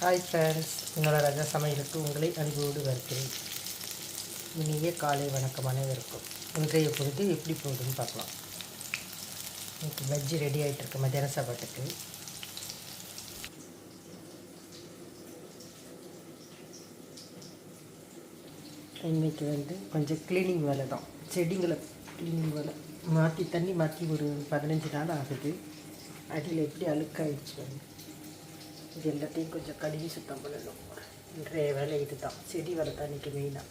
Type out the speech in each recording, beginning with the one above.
Hi friends உங்களோட ரஜா சமையலுக்கு உங்களை அன்போடு வருகிறேன். இனிய காலை வணக்கம் அனைவருக்கும். இன்றைய பொழுது எப்படி போகுதுன்னு பார்க்கலாம். இன்னைக்கு வெஜ்ஜு ரெடி ஆகிட்டு இருக்கு மத்தியான சாப்பாட்டுக்கு. இன்றைக்கி வந்து கொஞ்சம் க்ளீனிங் வேலை தான். செடிங்களை க்ளீனிங் வேலை. மாற்றி தண்ணி மாற்றி ஒரு பதினஞ்சு நாள் ஆகுது. அதில் எப்படி அழுக்காயிடுச்சு வந்து இது எல்லாத்தையும் கொஞ்சம் கழுவி சுத்தம் பண்ணணும். இன்றைய வேலை இதுதான். செடி வேலை இன்றைக்கி மெயினாக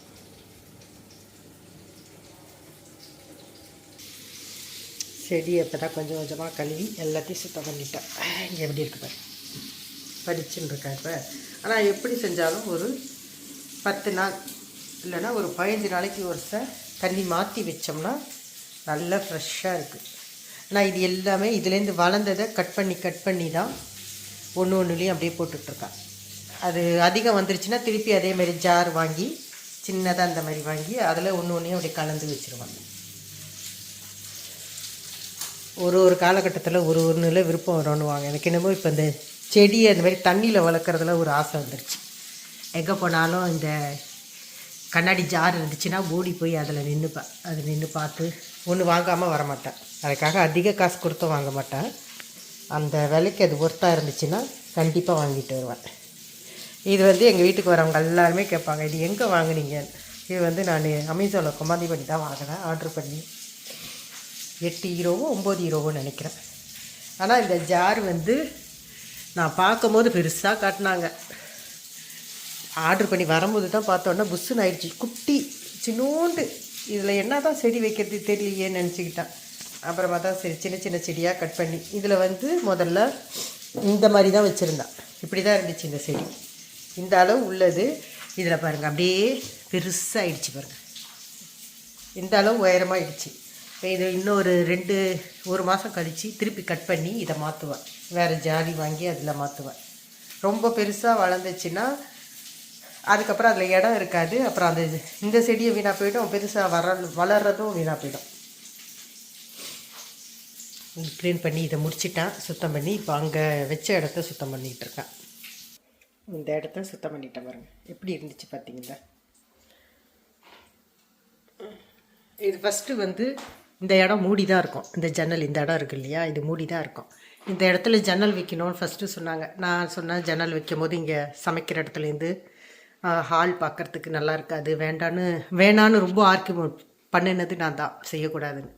செடியை இப்போ தான் கொஞ்சம் கொஞ்சமாக கழுவி எல்லாத்தையும் சுத்தம் பண்ணிட்டேன். இங்கே எப்படி இருக்கு படிச்சுன்னு இருக்கா இப்போ? ஆனால் எப்படி செஞ்சாலும் ஒரு பத்து நாள் இல்லைன்னா ஒரு பதினஞ்சு நாளைக்கு ஒரு தண்ணி மாற்றி வச்சோம்னா நல்லா ஃப்ரெஷ்ஷாக இருக்குது நான் இது எல்லாமே இதுலேருந்து வளர்ந்ததை கட் பண்ணி கட் பண்ணி தான் ஒன்று ஒன்றுலேயும் அப்படியே போட்டுட்ருக்கா. அது அதிகம் வந்துருச்சுன்னா திருப்பி அதே மாதிரி ஜார் வாங்கி சின்னதாக அந்த மாதிரி வாங்கி அதில் ஒன்று ஒன்றையும் அப்படியே கலந்து வச்சுருவாங்க. ஒரு ஒரு காலகட்டத்தில் ஒரு ஒன்றுல விருப்பம் வரணுவாங்க எனக்கு என்னமோ இப்போ இந்த செடி அந்த மாதிரி தண்ணியில் வளர்க்குறதுல ஒரு ஆசை வந்துருச்சு. எங்கே போனாலும் இந்த கண்ணாடி ஜார் இருந்துச்சுன்னா ஓடி போய் அதில் நின்றுப்பேன் அது நின்று பார்த்து ஒன்று வாங்காமல் வரமாட்டேன் அதுக்காக அதிக காசு கொடுத்தும் வாங்க மாட்டேன் அந்த விலைக்கு அது ஒர்த்தாக இருந்துச்சுன்னா கண்டிப்பாக வாங்கிட்டு வருவேன். இது வந்து எங்கள் வீட்டுக்கு வரவங்க எல்லாருமே கேட்பாங்க இது எங்கே வாங்குனீங்க இது வந்து நான் அமேசானில் கொமாந்தி பண்ணி தான் வாங்கினேன் ஆர்டர் பண்ணி. எட்டு ஹீரோவோ ஒம்பது ஹீரோவோ நினைக்கிறேன். ஆனால் இந்த ஜார் வந்து நான் பார்க்கும்போது பெருசாக காட்டினாங்க. ஆர்டர் பண்ணி வரும்போது தான் பார்த்தோன்னா புஷ்ஷுன்னு ஆயிடுச்சு. குட்டி சின்னோண்டு. இதில் என்ன தான் செடி வைக்கிறது தெரியலையேன்னு நினச்சிக்கிட்டேன். அப்புறமா தான் சரி சின்ன சின்ன செடியாக கட் பண்ணி இதில் வந்து முதல்ல இந்த மாதிரி தான் வச்சுருந்தான் இப்படி தான் இருந்துச்சு இந்த செடி. இந்த அளவு உள்ளது. இதில் பாருங்கள் அப்படியே பெருசாகிடுச்சு பாருங்கள் இந்த அளவு உயரமாகிடுச்சு இது இன்னொரு ரெண்டு ஒரு மாதம் கழித்து திருப்பி கட் பண்ணி இதை மாற்றுவேன் வேறு ஜாடி வாங்கி அதில் மாற்றுவேன் ரொம்ப பெருசாக வளர்ந்துச்சுன்னா அதுக்கப்புறம் அதில் இடம் இருக்காது. அப்புறம் அந்த இந்த செடியை வீணாக போயிடும். பெருசாக வர வளர்றதும் வீணாக போயிடும். க்ளீன் பண்ணி இதை முடிச்சிட்டேன் சுத்தம் பண்ணி இப்போ அங்கே வச்ச இடத்த சுத்தம் பண்ணிகிட்ருக்கேன் இந்த இடத்த சுத்தம் பண்ணிட்டேன் பாருங்கள் எப்படி இருந்துச்சு பார்த்தீங்களா இது ஃபஸ்ட்டு வந்து இந்த இடம் மூடி தான் இருக்கும். இந்த ஜன்னல் இந்த இடம் இருக்கு இல்லையா? இது மூடி தான் இருக்கும். இந்த இடத்துல ஜன்னல் வைக்கணும்னு ஃபஸ்ட்டு சொன்னாங்க. நான் சொன்னேன் ஜன்னல் வைக்கும் போது இங்கே சமைக்கிற இடத்துலேருந்து ஹால் பார்க்குறதுக்கு நல்லா இருக்காது. வேண்டான்னு வேணான்னு ரொம்ப ஆர்கியூமெண்ட் பண்ணினது நான் தான். செய்யக்கூடாதுன்னு.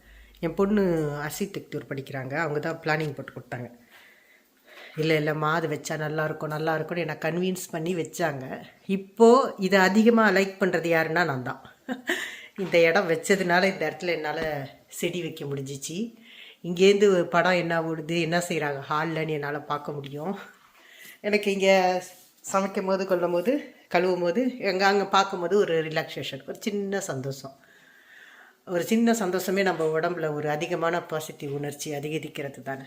என் பொண்ணு அசிடெக்டூர் படிக்கிறாங்க. அவங்க தான் பிளானிங் போட்டு கொடுத்தாங்க. இல்லை இல்லைம்மா அது வச்சா நல்லாயிருக்கும் நல்லாயிருக்கும்னு என்னை கன்வின்ஸ் பண்ணி வச்சாங்க. இப்போது இதை அதிகமாக லைக் பண்ணுறது யாருன்னா நான் தான் இந்த இடம் வச்சதுனால இந்த இடத்துல என்னால் செடி வைக்க முடிஞ்சிச்சு. இங்கேருந்து படம் என்ன ஓடுது என்ன செய்கிறாங்க ஹால்லன்னு என்னால் பார்க்க முடியும். எனக்கு இங்கே சமைக்கும் போது கொள்ளும் போது கழுவும் போது எங்கே அங்கே பார்க்கும்போது ஒரு ரிலாக்ஸேஷன் ஒரு சின்ன சந்தோஷம். ஒரு சின்ன சந்தோஷமே நம்ம உடம்புல ஒரு அதிகமான பாசிட்டிவ் உணர்ச்சி அதிகரிக்கிறது தானே.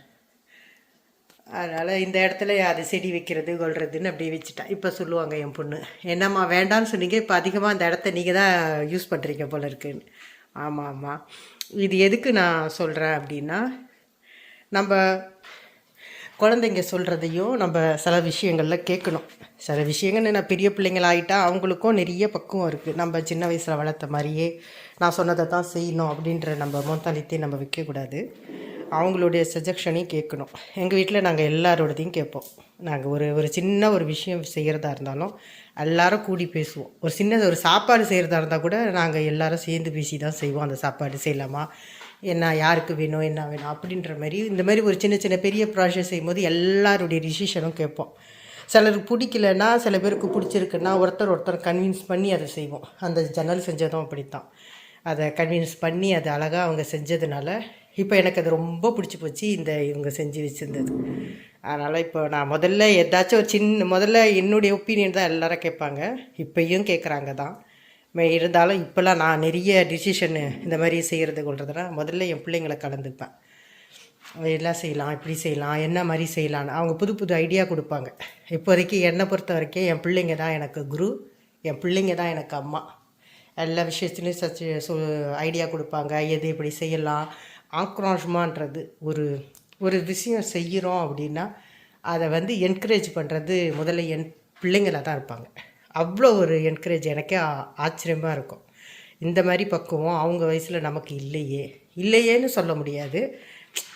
அதனால் இந்த இடத்துல அது செடி வைக்கிறது கொள்றதுன்னு அப்படியே வச்சுட்டேன் இப்போ சொல்லுவாங்க என் பொண்ணு என்னம்மா வேண்டான்னு சொன்னீங்க இப்போ அதிகமாக அந்த இடத்த நீங்கள் தான் யூஸ் பண்ணுறீங்க போல இருக்குன்னு. ஆமாம் ஆமாம் இது எதுக்கு நான் சொல்கிறேன் அப்படின்னா நம்ம குழந்தைங்க சொல்கிறதையும் நம்ம சில விஷயங்களில் கேட்கணும். சில விஷயங்கள் நான் பெரிய பிள்ளைங்களாயிட்டா அவங்களுக்கும் நிறைய பக்குவம் இருக்குது நம்ம சின்ன வயசில் வளர்த்த மாதிரியே நான் சொன்னதை தான் செய்யணும் அப்படின்ற நம்ம மொத்தாலித்தையும் நம்ம வைக்கக்கூடாது. அவங்களுடைய சஜஷனையும் கேட்கணும். எங்கள் வீட்டில் நாங்கள் எல்லாரோடதையும் கேட்போம். நாங்கள் ஒரு ஒரு சின்ன ஒரு விஷயம் செய்கிறதா இருந்தாலும் எல்லாரும் கூடி பேசுவோம். ஒரு சின்ன ஒரு சாப்பாடு செய்கிறதா இருந்தால் கூட நாங்கள் எல்லாரும் சேர்ந்து பேசி தான் செய்வோம். அந்த சாப்பாடு செய்யலாமா? என்ன யாருக்கு வேணும் என்ன வேணும் அப்படின்ற மாதிரி இந்த மாதிரி ஒரு சின்ன சின்ன பெரிய ப்ராஜெக்ட் செய்யும்போது எல்லாருடைய டிசிஷனும் கேட்போம். சிலருக்கு பிடிக்கலன்னா சில பேருக்கு பிடிச்சிருக்குன்னா ஒருத்தர் ஒருத்தர் கன்வின்ஸ் பண்ணி அதை செய்வோம். அந்த ஜன்னல் செஞ்சதும் அப்படித்தான். அதை கன்வின்ஸ் பண்ணி அதை அழகாக அவங்க செஞ்சதுனால இப்போ எனக்கு அது ரொம்ப பிடிச்சி போச்சு இந்த இவங்க செஞ்சு வச்சுருந்தது. அதனால் இப்போ நான் முதல்ல ஏதாச்சும் ஒரு சின்ன முதல்ல என்னுடைய ஒப்பீனியன் தான் எல்லாரும் கேட்பாங்க. இப்போயும் கேட்குறாங்க தான். இருந்தாலும் இப்போல்லாம் நான் நிறைய டிசிஷனு இந்த மாதிரி செய்கிறது கொள்றதுனா முதல்ல என் பிள்ளைங்களை கலந்துப்பேன். எல்லாம் செய்யலாம் இப்படி செய்யலாம் என்ன மாதிரி செய்யலான்னு அவங்க புது புது ஐடியா கொடுப்பாங்க. இப்போதைக்கு என்னை பொறுத்த வரைக்கும் என் பிள்ளைங்க தான் எனக்கு குரு என் பிள்ளைங்க தான் எனக்கு அம்மா. எல்லா விஷயத்துலையும் சச்சு சொ ஐடியா கொடுப்பாங்க. எது இப்படி செய்யலாம்? ஆக்ரோஷமான்றது ஒரு ஒரு விஷயம் செய்கிறோம் அப்படின்னா அதை வந்து என்கரேஜ் பண்ணுறது முதல்ல என் பிள்ளைங்களாக தான் இருப்பாங்க. அவ்வளோ ஒரு என்கரேஜ் எனக்கே ஆச்சரியமாக இருக்கும். இந்த மாதிரி பக்குவம் அவங்க வயசில் நமக்கு இல்லையே. இல்லையேன்னு சொல்ல முடியாது.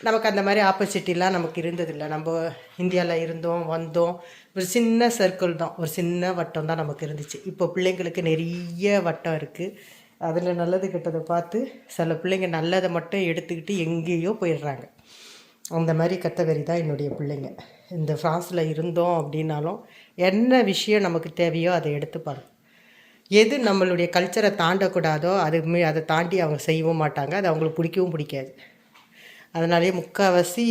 நமக்கு அந்த மாதிரி ஆப்பர்ச்சுனிட்டிலாம் நமக்கு இருந்ததில்லை. நம்ம இந்தியாவில் இருந்தோம் வந்தோம். ஒரு சின்ன சர்க்கிள் தான். ஒரு சின்ன வட்டம் தான் நமக்கு இருந்துச்சு. இப்போ பிள்ளைங்களுக்கு நிறைய வட்டம் இருக்குது அதில் நல்லது கெட்டதை பார்த்து சில பிள்ளைங்க நல்லதை மட்டும் எடுத்துக்கிட்டு எங்கேயோ போயிடுறாங்க. அந்த மாதிரி கத்தகரி தான் என்னுடைய பிள்ளைங்க. இந்த ஃப்ரான்ஸில் இருந்தோம் அப்படின்னாலும் என்ன விஷயம் நமக்கு தேவையோ அதை எடுத்துப்பாங்க எது நம்மளுடைய கல்ச்சரை தாண்டக்கூடாதோ அது மீ அதை தாண்டி அவங்க செய்யவும் மாட்டாங்க. அது அவங்களுக்கு பிடிக்கவும் பிடிக்காது. அதனாலேயே முக்கால்வாசி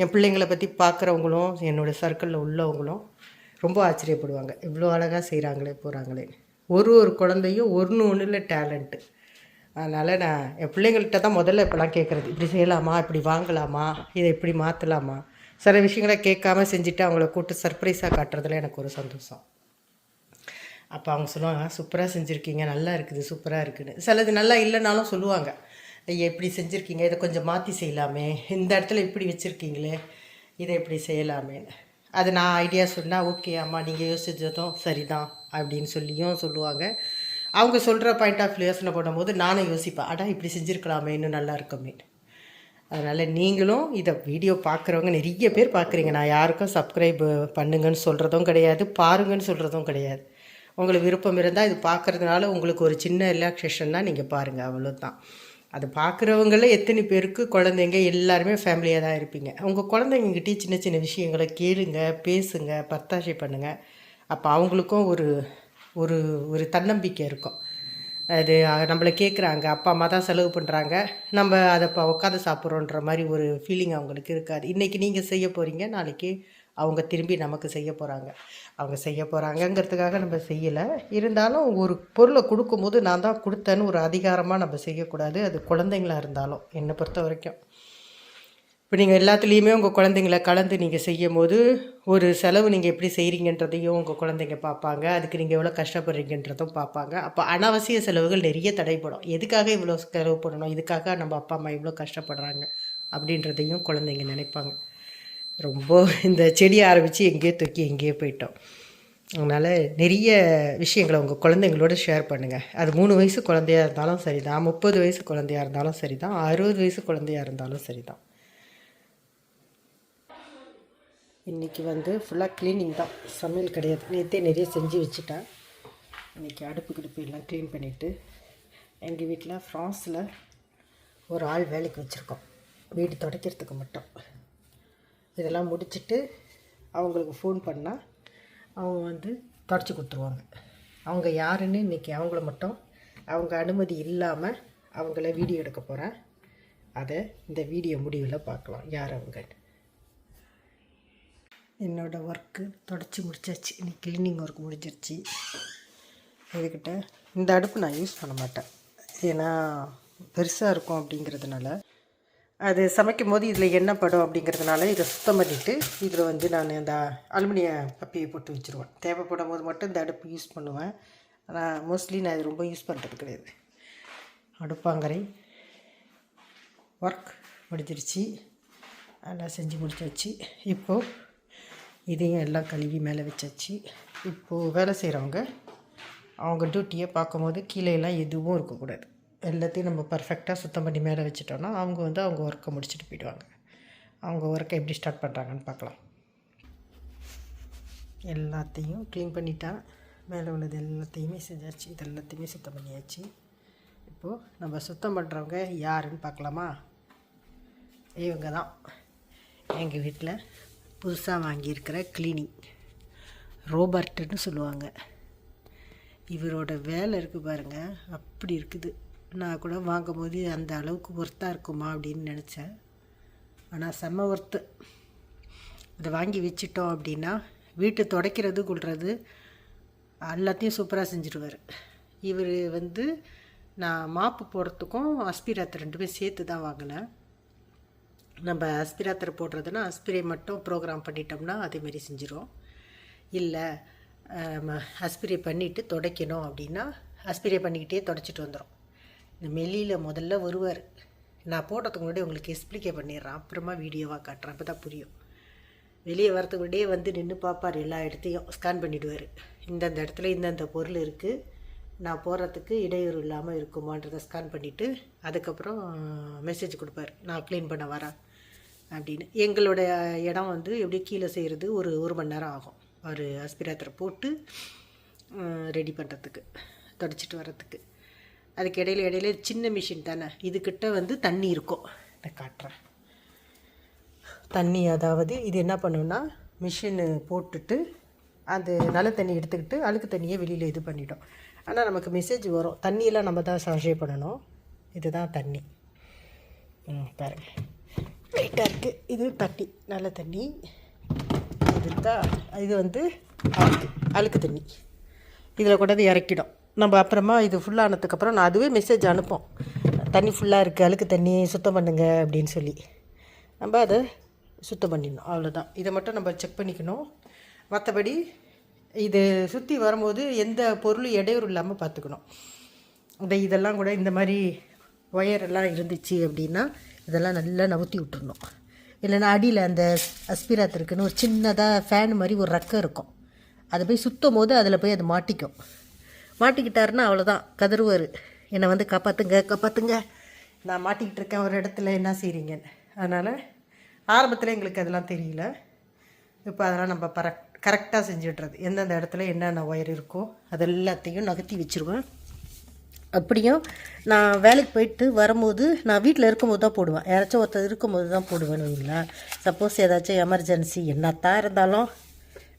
என் பிள்ளைங்களை பற்றி பார்க்குறவங்களும் என்னோடய சர்க்கிளில் உள்ளவங்களும் ரொம்ப ஆச்சரியப்படுவாங்க. இவ்வளோ அழகாக செய்கிறாங்களே போகிறாங்களே ஒரு ஒரு குழந்தையும் ஒன்று ஒன்றில் டேலண்ட்டு அதனால் நான் என் பிள்ளைங்கள்கிட்ட தான் முதல்ல இப்போலாம் கேட்குறது இப்படி செய்யலாமா? இப்படி வாங்கலாமா? இதை இப்படி மாற்றலாமா சில விஷயங்களை கேட்காம செஞ்சுட்டு அவங்கள கூப்பிட்டு சர்ப்ரைஸாக காட்டுறதுல எனக்கு ஒரு சந்தோஷம். அப்போ அவங்க சொல்லுவாங்க சூப்பராக செஞ்சுருக்கீங்க. நல்லா இருக்குது சூப்பராக இருக்குதுன்னு சிலது நல்லா இல்லைனாலும் சொல்லுவாங்க. ஐயா இப்படி செஞ்சுருக்கீங்க. இதை கொஞ்சம் மாற்றி செய்யலாமே. இந்த இடத்துல இப்படி வச்சுருக்கீங்களே இதை இப்படி செய்யலாமேன்னு அது நான் ஐடியா சொன்னால் ஓகே அம்மா நீங்கள் யோசிச்சதும் சரிதான் அப்படின்னு சொல்லியும் சொல்லுவாங்க. அவங்க சொல்கிற பாயிண்ட் ஆஃப் யோசனை பண்ணும்போது நானும் யோசிப்பேன். அடா இப்படி செஞ்சுருக்கலாமே இன்னும் நல்லா இருக்குமே. அதனால் நீங்களும் இதை வீடியோ பார்க்குறவங்க நிறைய பேர் பார்க்குறீங்க. நான் யாருக்கும் சப்ஸ்கிரைப் பண்ணுங்கன்னு சொல்கிறதும் கிடையாது பாருங்கன்னு சொல்கிறதும் கிடையாது. உங்களுக்கு விருப்பம் இருந்தால் இது பார்க்குறதுனால உங்களுக்கு ஒரு சின்ன ரிலாக்ஸேஷன் தான் நீங்கள் பாருங்கள் அவ்வளோதான் அது பார்க்குறவங்கள எத்தனை பேருக்கு குழந்தைங்க எல்லாருமே ஃபேமிலியாக தான் இருப்பீங்க. உங்கள் குழந்தைங்ககிட்டயே சின்ன சின்ன விஷயங்களை கேளுங்க பேசுங்க பத்தாஷை பண்ணுங்கள் அப்போ அவங்களுக்கும் ஒரு ஒரு ஒரு தன்னம்பிக்கை இருக்கும். அது நம்மளை கேட்குறாங்க அப்பா அம்மா தான் செலவு பண்ணுறாங்க நம்ம அதை இப்போ உட்காந்து சாப்பிட்றோன்ற மாதிரி ஒரு ஃபீலிங் அவங்களுக்கு இருக்காது. இன்றைக்கி நீங்கள் செய்ய போகிறீங்க நாளைக்கு அவங்க திரும்பி நமக்கு செய்ய போகிறாங்க அவங்க செய்ய போகிறாங்கங்கிறதுக்காக நம்ம செய்யலை. இருந்தாலும் ஒரு பொருளை கொடுக்கும்போது நான் தான் கொடுத்தேன்னு ஒரு அதிகாரமாக நம்ம செய்யக்கூடாது. அது குழந்தைங்களா இருந்தாலும் என்னை பொறுத்த வரைக்கும். இப்போ நீங்கள் எல்லாத்துலேயுமே உங்கள் குழந்தைங்கள கலந்து நீங்கள் செய்யும் போது ஒரு செலவு நீங்கள் எப்படி செய்கிறீங்கன்றதையும் உங்கள் குழந்தைங்க பார்ப்பாங்க. அதுக்கு நீங்கள் எவ்வளோ கஷ்டப்படுறீங்கன்றதும் பார்ப்பாங்க. அப்போ அனாவசிய செலவுகள் நிறைய தடைப்படும் எதுக்காக இவ்வளோ செலவு பண்ணணும்? இதுக்காக நம்ம அப்பா அம்மா இவ்வளோ கஷ்டப்படுறாங்க? அப்படின்றதையும் குழந்தைங்க நினைப்பாங்க. ரொம்ப இந்த செடி ஆரம்பித்து எங்கேயோ தூக்கி எங்கேயோ போயிட்டோம். அதனால் நிறைய விஷயங்களை உங்கள் குழந்தைங்களோட ஷேர் பண்ணுங்கள் அது மூணு வயசு குழந்தையா இருந்தாலும் சரி தான் முப்பது வயசு குழந்தையா இருந்தாலும் சரி தான் அறுபது வயசு குழந்தையா இருந்தாலும் சரி தான் இன்றைக்கி வந்து ஃபுல்லாக க்ளீனிங் தான். சமையல் கிடையாது. நேற்றே நிறைய செஞ்சு வச்சுட்டேன். இன்றைக்கி அடுப்பு கிடுப்பு எல்லாம் க்ளீன் பண்ணிவிட்டு எங்கள் வீட்டில் ஃப்ரான்ஸில் ஒரு ஆள் வேலைக்கு வச்சுருக்கோம். வீடு துடைக்கிறதுக்கு மட்டும். இதெல்லாம் முடிச்சிட்டு அவங்களுக்கு ஃபோன் பண்ணால் அவங்க வந்து தொடச்சி கொடுத்துருவாங்க. அவங்க யாருன்னு இன்றைக்கி அவங்கள மட்டும் அவங்க அனுமதி இல்லாமல் அவங்கள வீடியோ எடுக்க போகிறேன் அதை இந்த வீடியோ முடிவில் பார்க்கலாம். யார் அவங்க என்னோடய ஒர்க்கு தொடச்சி முடிச்சாச்சு. இன்னைக்கு க்ளீனிங் ஒர்க் முடிஞ்சிருச்சு. இதுக்கிட்ட இந்த அடுப்பு நான் யூஸ் பண்ண மாட்டேன். ஏன்னா பெருசாக இருக்கும் அப்படிங்கிறதுனால அது சமைக்கும் போது இதில் என்ன படம் அப்படிங்கிறதுனால இதை சுத்தம் பண்ணிவிட்டு இதில் வந்து நான் அந்த அலுமினிய பப்பியை போட்டு வச்சுருவேன். தேவைப்படும் போது மட்டும் இந்த அடுப்பு யூஸ் பண்ணுவேன். ஆனால் மோஸ்ட்லி நான் இது ரொம்ப யூஸ் பண்ணுறது கிடையாது. அடுப்பாங்கரை ஒர்க் முடிஞ்சிருச்சு. எல்லாம் செஞ்சு முடிச்சாச்சு. இப்போது இதையும் எல்லாம் கழுவி மேலே வச்சாச்சு. இப்போது வேலை செய்கிறவங்க அவங்க டியூட்டியை பார்க்கும்போது கீழே எல்லாம் எதுவும் இருக்கக்கூடாது. எல்லாத்தையும் நம்ம பர்ஃபெக்டாக சுத்தம் பண்ணி மேலே வச்சுட்டோன்னா அவங்க வந்து அவங்க ஒர்க்கை முடிச்சுட்டு போயிடுவாங்க. அவங்க ஒர்க்கை எப்படி ஸ்டார்ட் பண்ணுறாங்கன்னு பார்க்கலாம். எல்லாத்தையும் க்ளீன் பண்ணிட்டேன் மேலே உள்ளது எல்லாத்தையுமே செஞ்சாச்சு. இது எல்லாத்தையுமே சுத்தம் பண்ணியாச்சு. இப்போது நம்ம சுத்தம் பண்ணுறவங்க யாருன்னு பார்க்கலாமா? இவங்க தான். எங்கள் வீட்டில் புதுசாக வாங்கியிருக்கிற க்ளீனிங் ரோபர்ட்டுன்னு சொல்லுவாங்க. இவரோட வேலை இருக்குது பாருங்கள் அப்படி இருக்குது. நான் கூட வாங்கும்போது அந்த அளவுக்கு ஒர்த்தாக இருக்குமா அப்படின்னு நினச்சேன். ஆனால் செம்ம ஒர்த்து அதை வாங்கி வச்சிட்டோம் அப்படின்னா வீட்டு துடைக்கிறது கொள்வது எல்லாத்தையும் சூப்பராக செஞ்சுருவார் இவர் வந்து நான் மாப்பு போடுறதுக்கும் அஸ்பிராத்தை ரெண்டுமே சேர்த்து தான் வாங்கினேன். நம்ம அஸ்பிராத்தரை போடுறதுன்னா அஸ்பிரை மட்டும் ப்ரோக்ராம் பண்ணிட்டோம்னா அதேமாரி செஞ்சிடும் இல்லை அஸ்பிரை பண்ணிவிட்டு துடைக்கணும் அப்படின்னா அஸ்பிரை பண்ணிக்கிட்டே துடைச்சிட்டு வந்துடும் இந்த மெல்லியில் முதல்ல வருவார். நான் போடுறதுக்கு முன்னாடி உங்களுக்கு எக்ஸ்பிளிகே பண்ணிடுறேன். அப்புறமா வீடியோவாக காட்டுறேன். அப்போ தான் புரியும். வெளியே வரத்துக்குள்ளே வந்து நின்று பார்ப்பார் எல்லா இடத்தையும். ஸ்கேன் பண்ணிவிடுவார் இந்தந்த இடத்துல இந்தந்த பொருள் இருக்குது நான் போகிறதுக்கு இடையூறு இல்லாமல் இருக்குமான்றதை ஸ்கேன் பண்ணிவிட்டு அதுக்கப்புறம் மெசேஜ் கொடுப்பார். நான் க்ளீன் பண்ண வரேன் அப்படின்னு. எங்களோட இடம் வந்து எப்படி கீழே செய்கிறது ஒரு ஒரு மணி நேரம் ஆகும். ஒரு அஸ்பிராத்திரை போட்டு ரெடி பண்ணுறதுக்கு தொடச்சிட்டு வர்றதுக்கு. அதுக்கு இடையில இடையில சின்ன மிஷின் தானே. இதுக்கிட்ட வந்து தண்ணி இருக்கும். இதை காட்டுறேன். தண்ணி அதாவது இது என்ன பண்ணுன்னா மிஷினு போட்டுட்டு அது நல்ல தண்ணி எடுத்துக்கிட்டு அழுக்கு தண்ணியை வெளியில் இது பண்ணிட்டோம் ஆனால் நமக்கு மெசேஜ் வரும். தண்ணியெல்லாம் நம்ம தான் சாஷே பண்ணணும். இதுதான் தண்ணி. ம் பாருங்கள் லைட்டாக இருக்குது இது தண்ணி. நல்ல தண்ணி. இது இருக்கா? இது வந்து அழுக்கு. அழுக்கு தண்ணி. இதில் கொண்டாந்து இறக்கிடும். நம்ம அப்புறமா இது ஃபுல்லானதுக்கப்புறம் நான் அதுவே மெசேஜ் அனுப்போம். தண்ணி ஃபுல்லாக இருக்குது அழுக்கு தண்ணி சுத்தம் பண்ணுங்க அப்படின்னு சொல்லி. நம்ம அதை சுத்தம் பண்ணிடணும் அவ்வளோதான் இதை மட்டும் நம்ம செக் பண்ணிக்கணும். மற்றபடி இது சுற்றி வரும்போது எந்த பொருளும் இடையூறு இல்லாமல் பார்த்துக்கணும். இந்த இதெல்லாம் கூட இந்த மாதிரி ஒயர் எல்லாம் இருந்துச்சு அப்படின்னா இதெல்லாம் நல்லா நவுத்தி விட்டுருணும் இல்லைன்னா அடியில் அந்த அஸ்பிராத்திற்குன்னு ஒரு சின்னதாக ஃபேன் மாதிரி ஒரு ரக்கம் இருக்கும். அதை போய் சுத்தும் போது அதில் போய் அது மாட்டிக்கும். மாட்டிக்கிட்டாருன்னா அவ்வளோதான் கதறுவார். என்னை வந்து காப்பாற்றுங்க காப்பாற்றுங்க நான் மாட்டிக்கிட்டு இருக்கேன் ஒரு இடத்துல என்ன செய்கிறீங்கன்னு அதனால் ஆரம்பத்தில் எங்களுக்கு அதெல்லாம் தெரியல. இப்போ அதெல்லாம் நம்ம பர கரெக்டாக செஞ்சுட்றது. எந்தெந்த இடத்துல என்னென்ன ஒயர் இருக்கோ அது எல்லாத்தையும் நகர்த்தி வச்சுருவேன். அப்படியும் நான் வேலைக்கு போயிட்டு வரும்போது நான் வீட்டில் இருக்கும்போது தான் போடுவேன். யாராச்சும் ஒருத்தர் இருக்கும்போது தான் போடுவேன் வைங்களேன். சப்போஸ் ஏதாச்சும் எமர்ஜென்சி என்னத்தான் இருந்தாலும்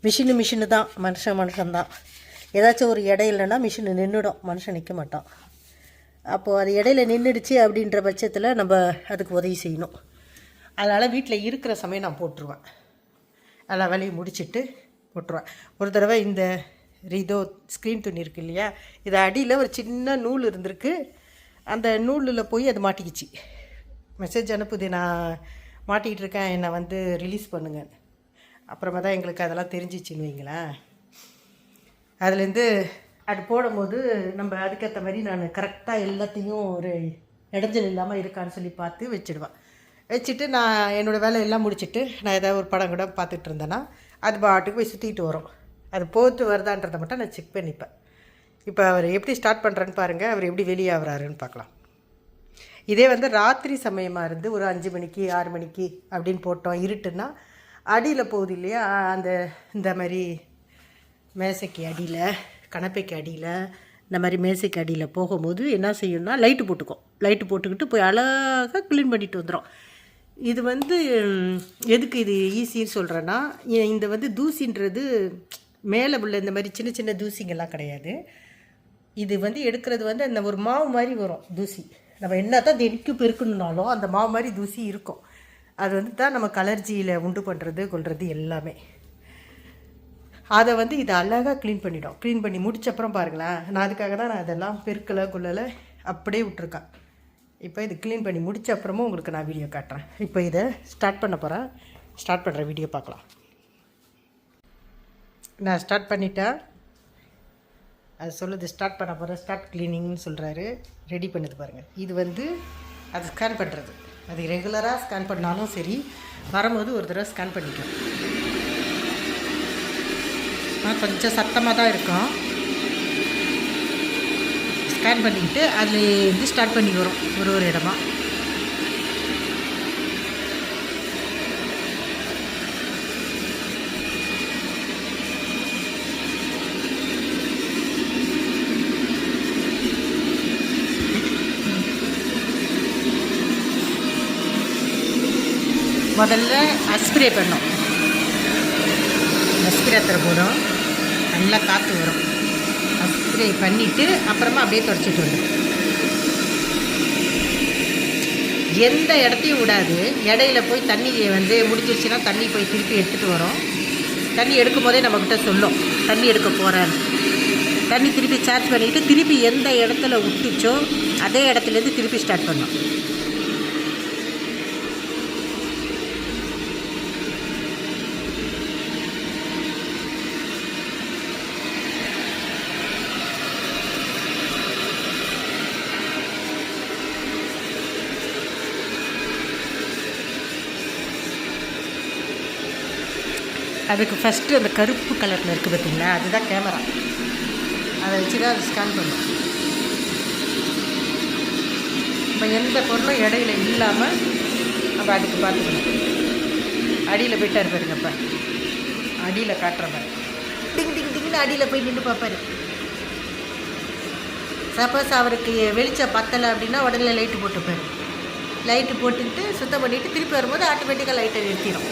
மிஷினு மிஷினு தான். மனுஷன் மனுஷன் தான் ஏதாச்சும் ஒரு இடம் இல்லைன்னா மிஷினு நின்றுடும் மனுஷன் நிற்க மாட்டான். அப்போது அது இடையில நின்றுடுச்சு அப்படின்ற பட்சத்தில் நம்ம அதுக்கு உதவி செய்யணும். அதனால் வீட்டில் இருக்கிற சமயம் நான் போட்டுருவேன். எல்லா வேலையும் முடிச்சுட்டு போட்டுருவேன். ஒரு தடவை இந்த இதோ ஸ்க்ரீன் துணி இருக்கு இல்லையா? இது அடியில் ஒரு சின்ன நூல் இருந்திருக்கு. அந்த நூலில் போய் அது மாட்டிக்கிச்சு. மெசேஜ் அனுப்புது நான் மாட்டிக்கிட்டு இருக்கேன். என்னை வந்து ரிலீஸ் பண்ணுங்க. அப்புறமா தான் எங்களுக்கு அதெல்லாம் தெரிஞ்சிச்சின்னு வைங்களேன். அதுலேருந்து அது போடும்போது நம்ம அதுக்கேற்ற மாதிரி நான் கரெக்டாக எல்லாத்தையும் ஒரு இடைஞ்சல் இல்லாமல் இருக்கான்னு சொல்லி பார்த்து வச்சுடுவேன் வச்சுட்டு நான் என்னோடய வேலையெல்லாம் முடிச்சுட்டு நான் ஏதாவது ஒரு படம் கூட பார்த்துட்டு இருந்தேன்னா அது பாட்டுக்கு போய் சுற்றிட்டு வரும். அது போத்து வருதான்றதை மட்டும் நான் செக் பண்ணிப்பேன். இப்போ அவர் எப்படி ஸ்டார்ட் பண்ணுறேன்னு பாருங்கள் அவர் எப்படி வெளியே ஆகிறாருன்னு பார்க்கலாம். இதே வந்து ராத்திரி சமயமாக இருந்து ஒரு அஞ்சு மணிக்கு ஆறு மணிக்கு அப்படின்னு போட்டோம். இருட்டுன்னா அடியில் போகுது இல்லையா? அந்த இந்த மாதிரி மேசைக்கு அடியில் கணப்பைக்கு அடியில் இந்த மாதிரி மேசைக்கு அடியில் போகும்போது என்ன செய்யணும்னா லைட்டு போட்டுக்கும். லைட்டு போட்டுக்கிட்டு போய் அழகாக க்ளீன் பண்ணிட்டு வந்துடும் இது வந்து எதுக்கு இது ஈஸின்னு சொல்கிறேன்னா இந்த வந்து தூசின்றது மேலே உள்ள இந்த மாதிரி சின்ன சின்ன தூசிங்கெல்லாம் கிடையாது. இது வந்து எடுக்கிறது வந்து அந்த ஒரு மாவு மாதிரி வரும் தூசி. நம்ம என்ன தான் தினிக்கு பெருக்கணுன்னாலும் அந்த மாவு மாதிரி தூசி இருக்கும். அது வந்து தான் நம்ம கலர்ஜியில் உண்டு பண்ணுறது கொள்வது எல்லாமே. அதை வந்து இதை அழகாக க்ளீன் பண்ணிடும். க்ளீன் பண்ணி முடிச்சப்புறம் பாருங்களேன். நான் அதுக்காக தான் நான் அதெல்லாம் பெருக்கலை குள்ளலை அப்படியே விட்ருக்கேன் இப்போ இது க்ளீன் பண்ணி முடிச்ச அப்புறமும் உங்களுக்கு நான் வீடியோ காட்டுறேன். இப்போ இதை ஸ்டார்ட் பண்ண போகிறேன் ஸ்டார்ட் பண்ணுற வீடியோ பார்க்கலாம். நான் ஸ்டார்ட் பண்ணிட்டேன். அது சொல்லுது ஸ்டார்ட் பண்ண போகிறேன் ஸ்டார்ட் க்ளீனிங்னு சொல்கிறாரு ரெடி பண்ணுது பாருங்கள் இது வந்து அது ஸ்கேன் பண்ணுறது அது ரெகுலராக ஸ்கேன் பண்ணாலும் சரி வரும்போது ஒரு தடவை ஸ்கேன் பண்ணிக்கும் கொஞ்சம் சத்தமாக தான் இருக்கும். ஸ்கேன் பண்ணிக்கிட்டு அதில் வந்து ஸ்டார்ட் பண்ணி வரும் ஒரு ஒரு இடமா. முதல்ல ஸ்ப்ரே பண்ணோம் அஸ்பிரத்தில் போடும் நல்லா காற்று வரும். அஸ்ப்ரே பண்ணிவிட்டு அப்புறமா அப்படியே தொடச்சிட்டு வந்துடும். எந்த இடத்தையும் விடாது. இடையில போய் தண்ணி வந்து முடிஞ்சிருச்சுன்னா தண்ணி போய் திருப்பி எடுத்துகிட்டு வரும். தண்ணி எடுக்கும் போதே நம்மக்கிட்ட சொல்லும். தண்ணி எடுக்க போகிறேன் தண்ணி திருப்பி சார்ஜ் பண்ணிவிட்டு திருப்பி எந்த இடத்துல விட்டுச்சோ அதே இடத்துலேருந்து திருப்பி ஸ்டார்ட் பண்ணோம் அதுக்கு ஃபஸ்ட்டு அந்த கருப்பு கலரில் இருக்குது பார்த்திங்களா அதுதான் கேமரா அதை வச்சு தான் அதை ஸ்கேன் பண்ணும். நம்ம எந்த பொருளும் இடையில இல்லாமல் நம்ம அதுக்கு பார்த்துக்கணும். அடியில் போயிட்டார் பாருங்கப்பா அடியில் காட்டுற மாதிரி. டிங் டிங் டிங்னு அடியில் போய் நின்று பார்ப்பாரு. சப்போஸ் அவருக்கு வெளிச்சம் பத்தலை அப்படின்னா உடனே லைட்டு போட்டுப்பாரு. லைட்டு போட்டுக்கிட்டு சுத்தம் பண்ணிவிட்டு திருப்பி வரும்போது ஆட்டோமேட்டிக்காக லைட்டை நிறுத்திடும்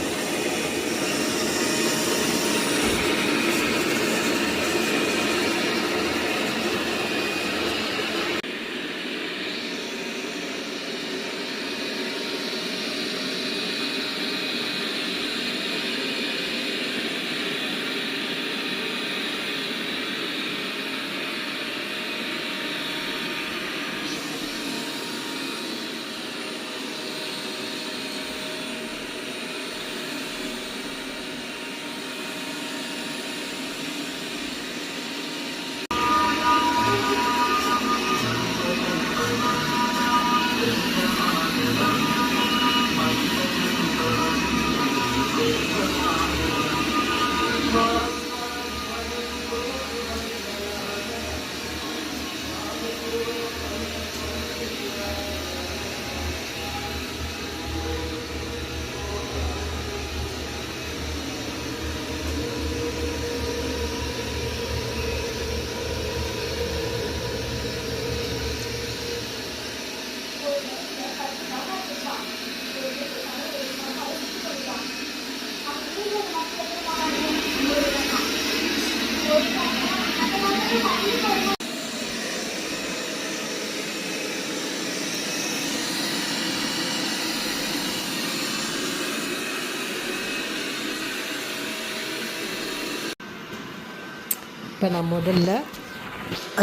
இப்போ நான் முதல்ல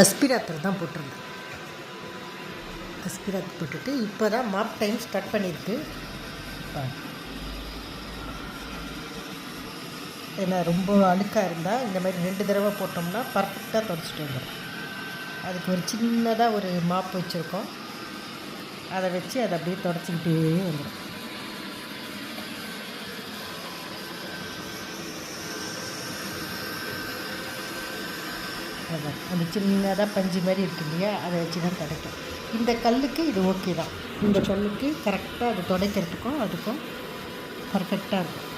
அஸ்பிராத்தர் தான் போட்டிருந்தேன். அஸ்பிராத் போட்டுட்டு இப்போ தான் மாப் டைம் ஸ்டார்ட் பண்ணியிருக்கு. ஏன்னா ரொம்ப அழுக்காக இருந்தால் இந்த மாதிரி ரெண்டு தடவை போட்டோம்னா பர்ஃபெக்டாக தொடச்சிட்டு வந்துடும் அதுக்கு ஒரு சின்னதாக ஒரு மாப் வச்சுருக்கோம். அதை வச்சு அதை அப்படியே தொடச்சிக்கிட்டே வந்துடும் அதான் அந்த சின்னதாக பஞ்சு மாதிரி இருக்கு இல்லையா? அதை வச்சு தான் கிடைக்கும் இந்த கல்லுக்கு இது ஓகே தான். இந்த கல்லுக்கு கரெக்டாக அது துடைக்கிறதுக்கும் அதுக்கும் பர்ஃபெக்டாக இருக்கும்.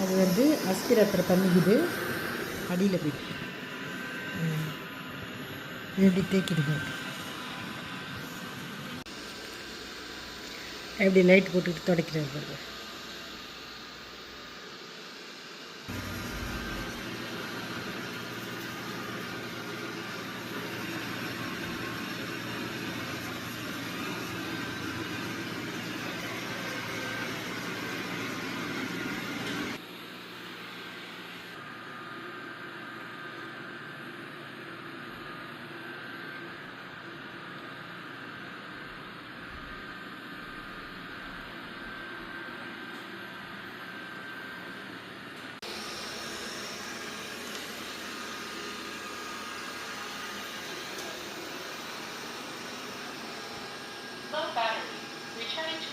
அது வந்து அஸ்திரத்தில் பண்ணிக்குது அடியில் போயிட்டு. எப்படி தேய்க்கிடுங்க எப்படி லைட் போட்டுட்டு துடைக்கிறது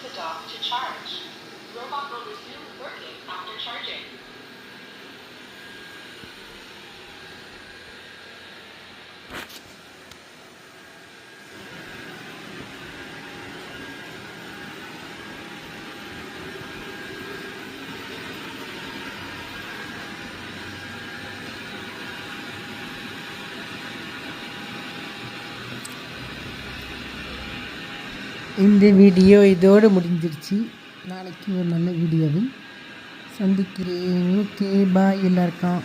the dock to charge. இந்த வீடியோ இதோடு முடிஞ்சிருச்சு. நாளைக்கு ஒரு நல்ல வீடியோவில் சந்திக்கிறேன். ஓகே பாய் எல்லாருக்கும்.